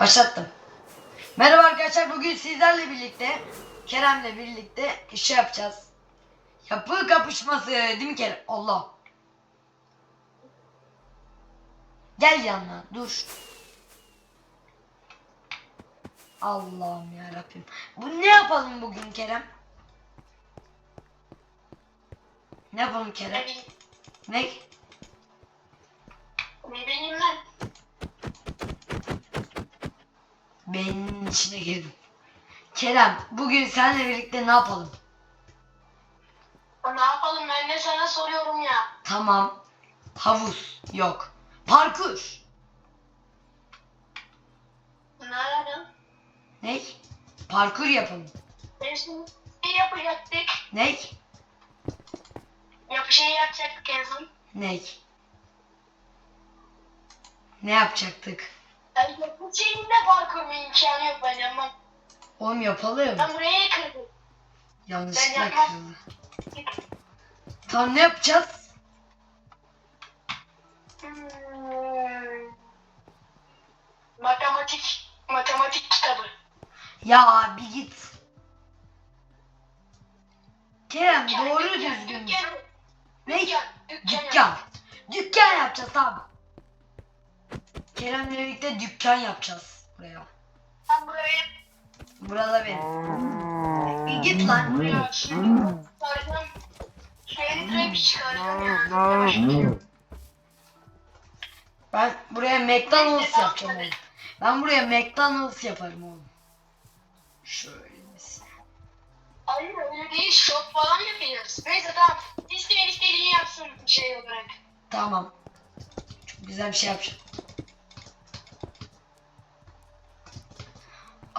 Başlattım. Merhaba arkadaşlar bugün sizlerle birlikte Kerem'le birlikte iş yapacağız. Yapı kapışması değil mi Kerem? Allah. Gel yanına dur. Allah'ım ya Rabbim. Bu ne yapalım bugün Kerem? Ne yapalım Kerem? Ne? ne bileyim ben. Beynin içine girdim. Kerem bugün seninle birlikte ne yapalım? Ne yapalım ben de sana soruyorum ya. Tamam. Havuz yok. Parkur. Ne aradın? Ne? Parkur yapalım. Ben şimdi şey yapacaktık. Ne? Yap şey yapacaktık en son. Ne? Ne yapacaktık? Yani bu şeyin de imkanı yok bence ama Oğlum yapalım. ben burayı kırdım. Yanlışlıkla Ben yapmam. kırıldı. Tamam ne yapacağız? Hmm. Matematik, matematik kitabı. Ya bir git. Kerem doğru düzgün. Dükkan, Ne? dükkan, dükkan. Dükkan. Dükkan yapacağız tamam. Kerem'le birlikte dükkan yapacağız buraya. Ben buraya Burada benim. Bir git lan. buraya şimdi çıkaracağım. Şöyle direkt çıkaracağım yani. Ben buraya McDonald's yapacağım oğlum. Ben buraya McDonald's yaparım oğlum. Şöyle mesela. Hayır öyle değil shop falan yapacağız. Neyse tamam. İsteyen istediğini yapsın şey olarak. Tamam. Çok güzel bir şey yapacağım.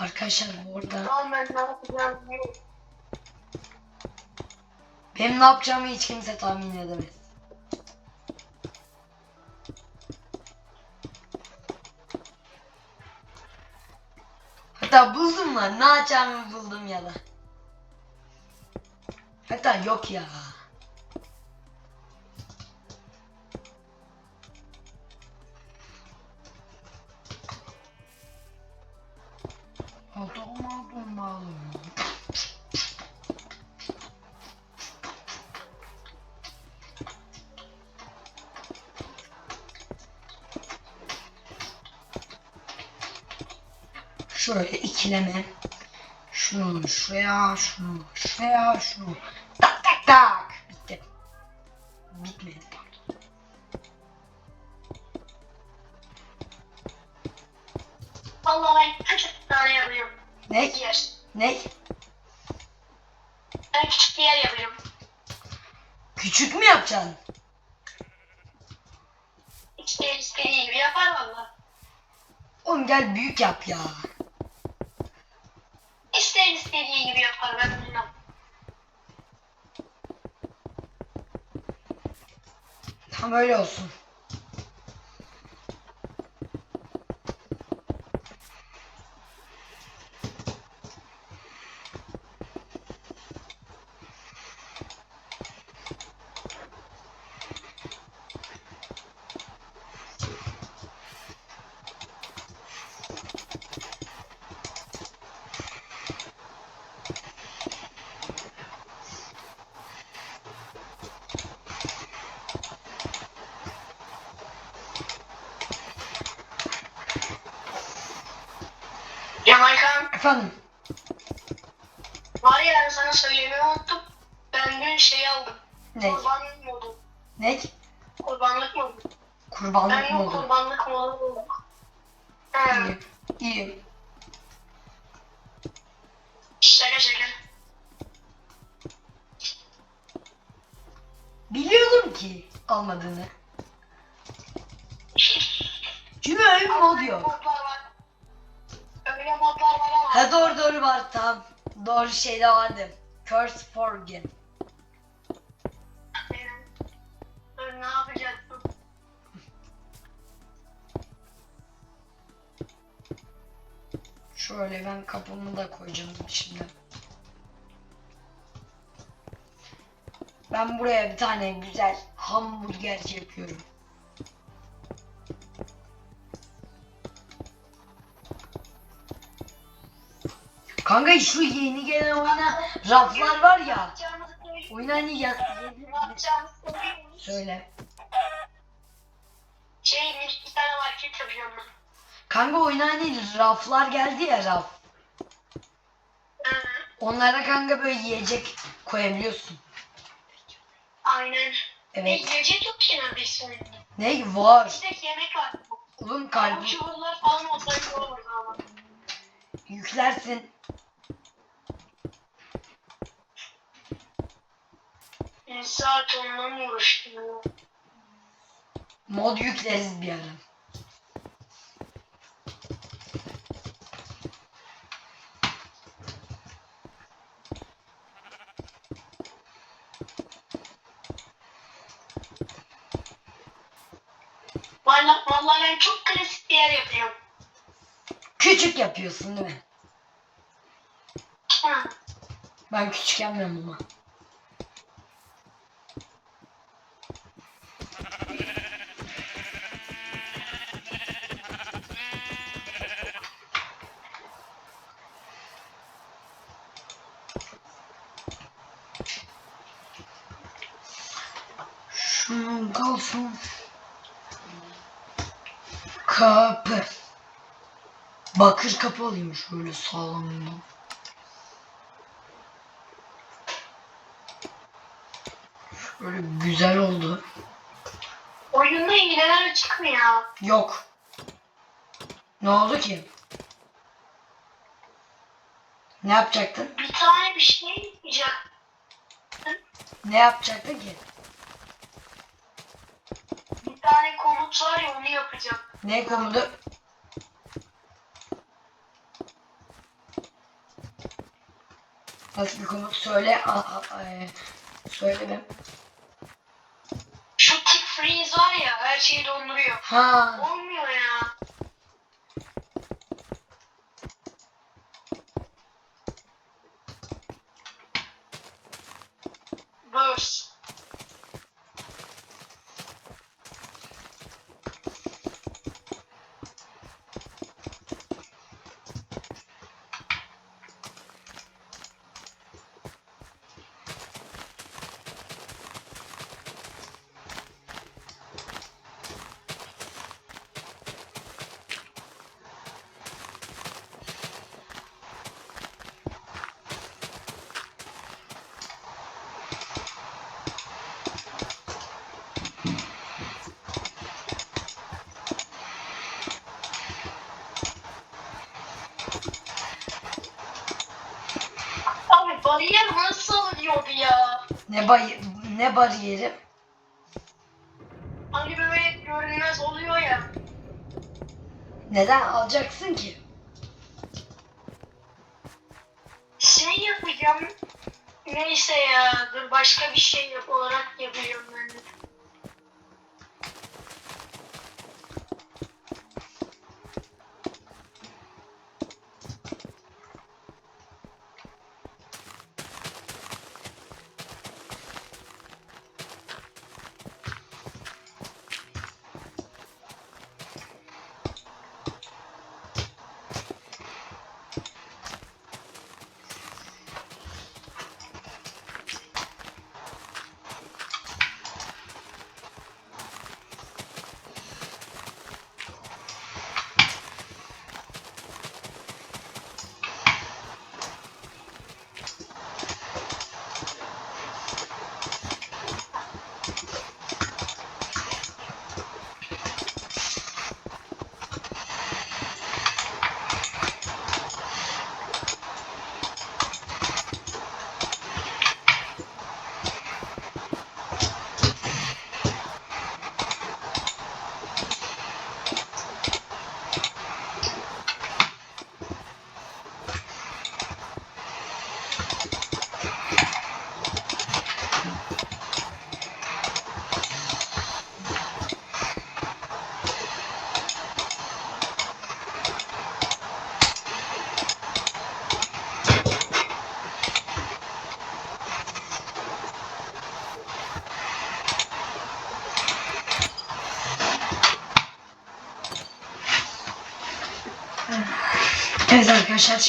Arkadaşlar bu arada Tamam ben ne yapacağım benim ne yapacağımı hiç kimse tahmin edemez. Hatta buldum lan. Ne yapacağımı buldum ya da. Hatta yok ya. İkileme. Şunu şuraya, şunu şuraya, şunu. Tak tak tak. Bitti. Bitmedi pardon. Vallahi ben küçük bir tane yapıyorum. Ne? Yer. Ne? Ben küçük bir yer yapıyorum. Küçük mü yapacaksın? İsteyen istediği gibi yapar valla. Oğlum gel büyük yap ya. İsteyen istediği gibi yapar ben bilmem. Tam öyle olsun. Jamaikan Efendim? var ya sana söylemeyi unuttum. Ben dün şey aldım. Ne? Kurban modu. Ne? Kurbanlık modu. Kurbanlık Ben mı oldu? kurbanlık modu buldum. He. İyi. İyi. Şaka şaka. Biliyordum ki almadığını. Doğru şeyde vardı. Curse for game. Aynen. Dur ne yapacaksın? Şöyle ben kapımı da koyacağım şimdi. Ben buraya bir tane güzel hamburger yapıyorum. Kanka şu yeni gelen oyuna raflar var ya. Oyun hani ya... Ne. Söyle. Şey bir iki tane market yapacağım ben. Kanka oyun hani raflar geldi ya raf. Onlara kanka böyle yiyecek koyabiliyorsun. Aynen. Evet. Ve yiyecek yok ki neredeyse oyunda. Ne var? Bir tek yemek var. Oğlum Kalbi. kalbi Çuvallar falan olsaydı olurdu ama. yüklersin. Saat mı uğraştım ya? Mod yükleriz bir ara. Valla, vallahi ben çok klasik bir yer yapıyorum. Küçük yapıyorsun değil mi? Hı. Ben küçük yapmıyorum ama. Şunun kalsın. Kapı. Bakır kapı alayım şöyle sağlamından. Şöyle güzel oldu. Oyunda hileler çıkmıyor. Yok. Ne oldu ki? Ne yapacaktın? Bir tane bir şey yapacağım. Ne yapacaktın ki? Bir tane komut var ya onu yapacağım. Ne komudu? Nasıl bir komut söyle. Aa, aa, e, söyle be. Şu tick freeze var ya her şeyi donduruyor. Ha. Olmuyor ya. Burst. Abi bariyer nasıl alınıyordu ya? Ne bay ne bariyeri? Hani böyle görünmez oluyor ya. Neden alacaksın ki? Şey yapacağım. Neyse ya. Dur başka bir şey yap olarak yapacağım ben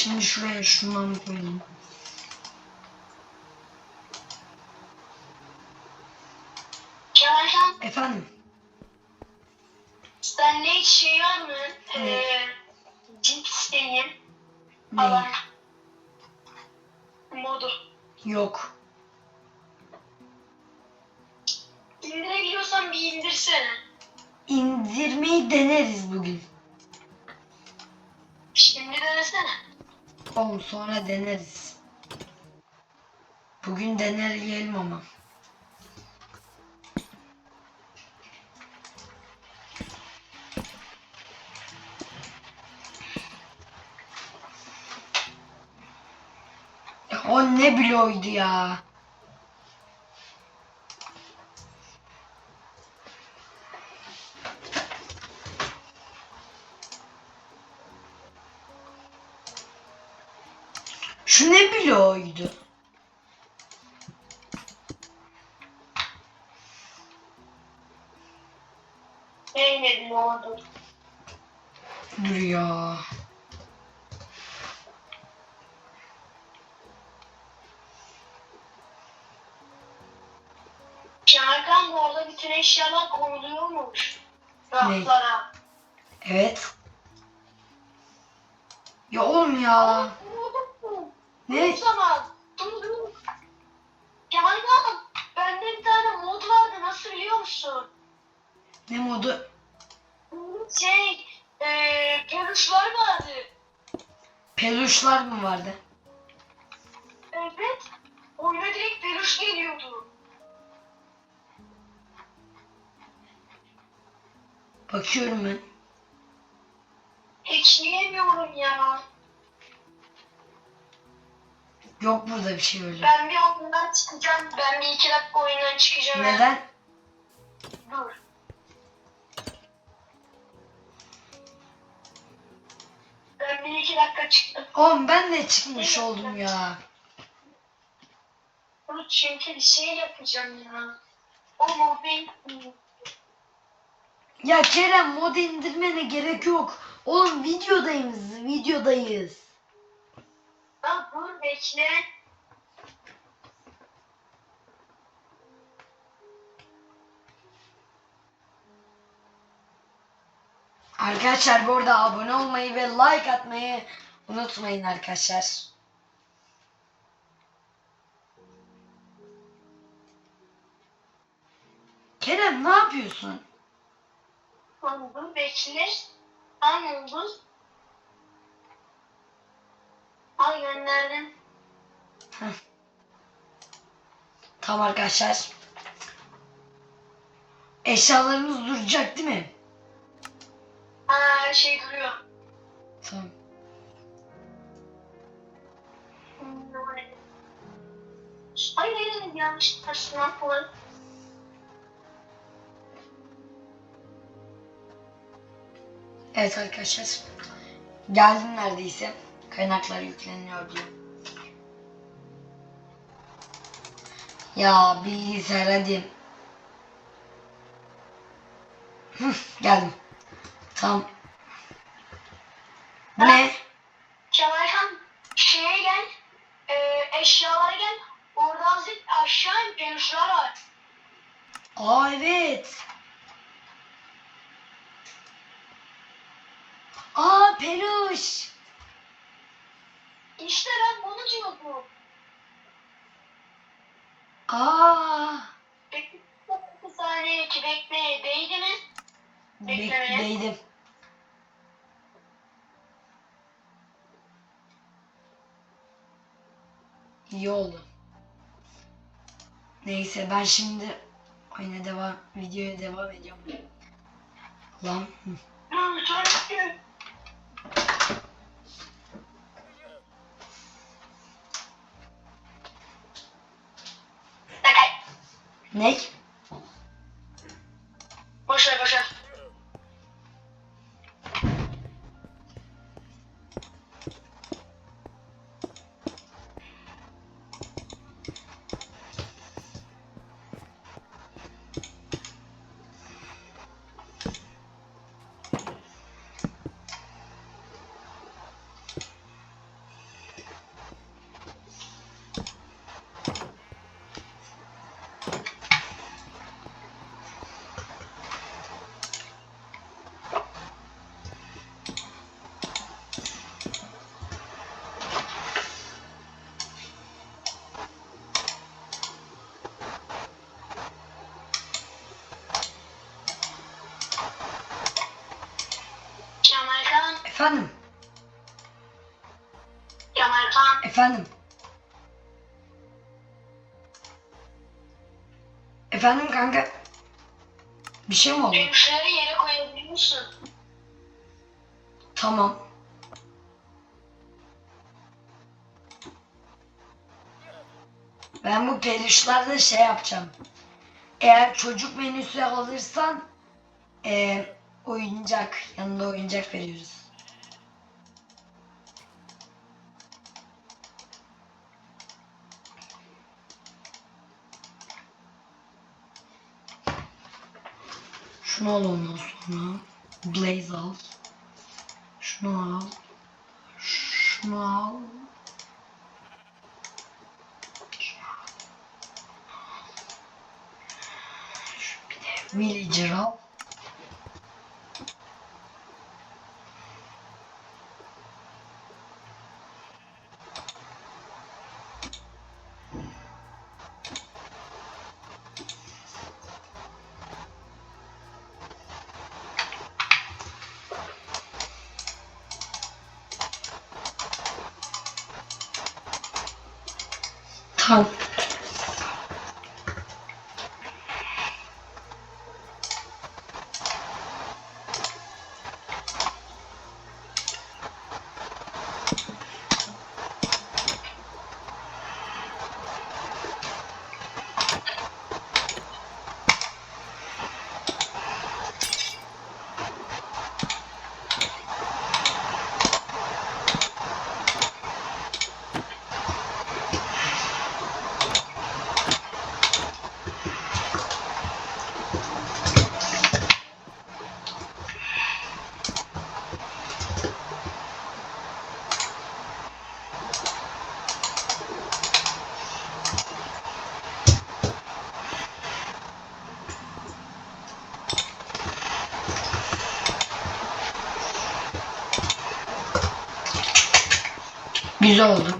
şimdi şuraya şundan koyayım. Kemalcan Efendim? sende hiç şey var mı? Ne? Ee, cip isteğim Ne? Modu. Yok. İndirebiliyorsan bir indirsene. İndirmeyi deneriz bugün. Şimdi denesene. Oğlum sonra deneriz. Bugün deneyelim ama. O ne bloğuydu ya? Şu ne bloğuydu? Neydi modu? Dur ya. Bu arada bütün eşyalar koyuluyormuş. Raflara. Evet. Ya oğlum ya. Ne? Zaman. Kemalcan bende bir tane mod vardı nasıl biliyor musun? Ne modu? Şey eee peluşlar vardı. Peluşlar mı vardı? Evet. Oyuna direkt peluş geliyordu. Bakıyorum ben. Ekleyemiyorum ya. Yok burada bir şey öyle. Ben bir oyundan çıkacağım. Ben bir iki dakika oyundan çıkacağım. Neden? Dur. Ben bir iki dakika çıktım. Oğlum ben de çıkmış oldum ya. Dur çünkü bir şey yapacağım ya. O mobil... Ya Kerem mod indirmene gerek yok. Oğlum videodayız, videodayız. Ya dur bekle. Arkadaşlar bu arada abone olmayı ve like atmayı unutmayın arkadaşlar. Kerem ne yapıyorsun? Lan dur bekle. Tamam dur. Al gönderdim. Tamam arkadaşlar. Eşyalarımız duracak değil mi? Ha her şey duruyor. Tamam. Hayır hayır yanlış taşıma falan. Evet arkadaşlar. Geldim neredeyse. Kaynaklar yükleniyor diyor. Ya bilgisayar hadi. Geldim. Tamam. Ne? Kemalhan şeye gel. E, eşyalara gel. Orada azıcık aşağı in. Peluşlar var. Aa evet. Aa peluş. İşte ben bunu diyordum. Aa. Bekle. Bir saniye ki bekle. Değdi mi? Beklemeye. Bekleydim. İyi oldu. Neyse ben şimdi oyuna devam, videoya devam ediyorum. Lan. Ne? Boş ver Efendim. Efendim kanka. Bir şey mi oldu? Peluşları yere koyabiliyor musun? Tamam. Ben bu peluşlarda şey yapacağım. Eğer çocuk menüsü alırsan eee, oyuncak, yanında oyuncak veriyoruz. Şunu al ondan sonra. Blaze al. Şunu al. Şunu al. Villager al. Tamam. Güzel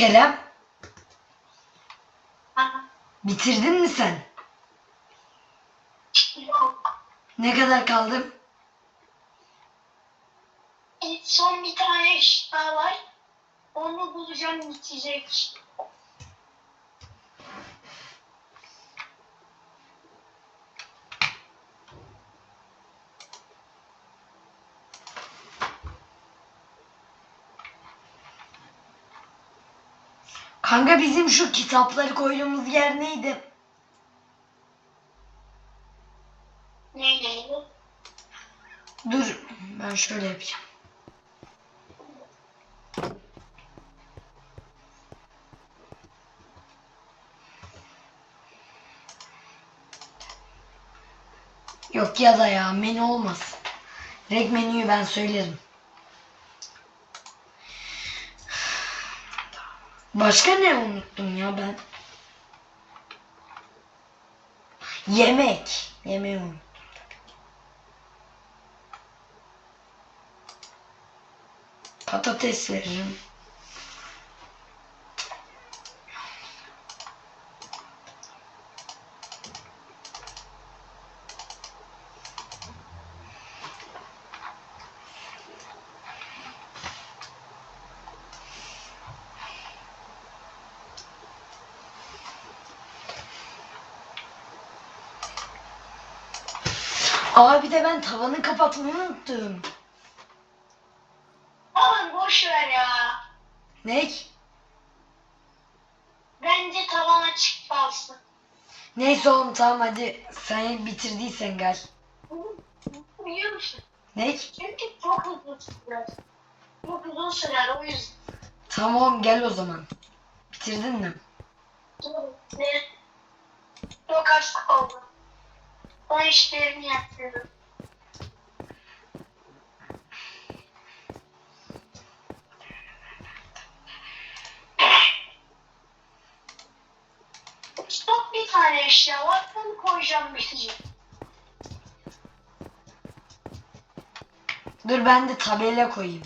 Kerem. Bitirdin mi sen? Yok. Ne kadar kaldım? E, Son bir tane eşya var. Onu bulacağım bitecek. Kanka bizim şu kitapları koyduğumuz yer neydi? Ne neydi? Dur ben şöyle yapacağım. Yok ya da ya menü olmaz. Direkt menüyü ben söylerim. Başka ne unuttum ya ben? Yemek. Yemeği unuttum. Patates veririm. Aa bir de ben tavanı kapatmayı unuttum. Oğlum boş ver ya. Ne? Bence tavan açık kalsın. Neyse oğlum tamam hadi sen bitirdiysen gel. Biliyor musun? Ne? Çünkü çok uzun sürer. Çok uzun sürer o yüzden. Tamam gel o zaman. Bitirdin mi? Ne? Çok az kaldı. Ben işlerimi yapıyorum. Çok bir tane eşya var. Onu koyacağım bitecek. Dur ben de tabela koyayım.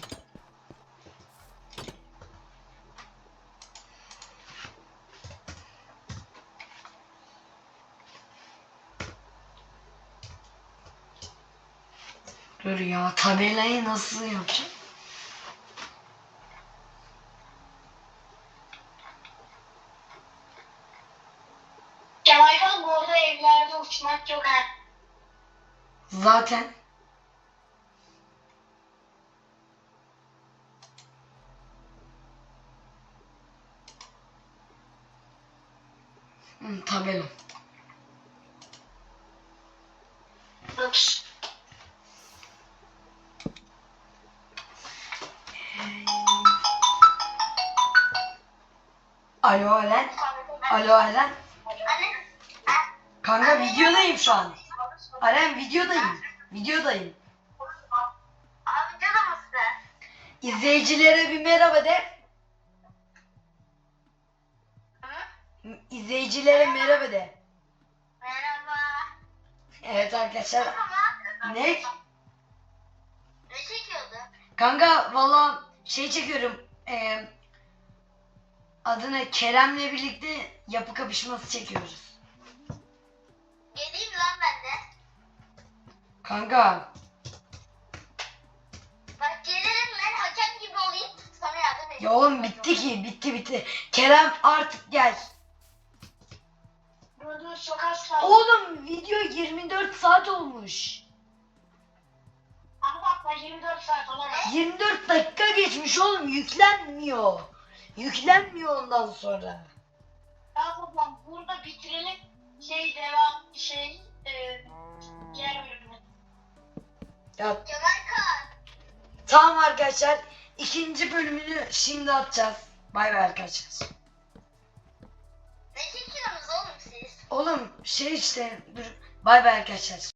Dur ya tabelayı nasıl yapacağım? Kemal Kan bu arada evlerde uçmak yok ha. Zaten Hı, tabela. Ups. Alo Alen. Alo. Anne. Kanka videodayım şu an. Alen videodayım. Videodayım. İzleyicilere bir merhaba de. İzleyicilere merhaba de. Merhaba. Evet arkadaşlar. Ne? Ne çekiyordu? Kanka valla şey çekiyorum. Ee, adını Kerem'le birlikte yapı kapışması çekiyoruz. Geleyim lan ben de. Kanka Bak gelirim ben hakem gibi olayım. Sana yardım edeyim. ya oğlum bitti ki bitti bitti. Kerem artık gel. Çok az kaldı. Oğlum video 24 saat olmuş. Ama bak ben 24 saat olamaz. 24 dakika geçmiş oğlum yüklenmiyor. Yüklenmiyor ondan sonra. Ya babam burada bitirelim. Şey devam şey e, diğer bölümü. Ya tamam arkadaşlar ikinci bölümünü şimdi atacağız. Bay bay arkadaşlar. Ne çekiyorsunuz oğlum siz? Oğlum şey işte dur bay bay arkadaşlar.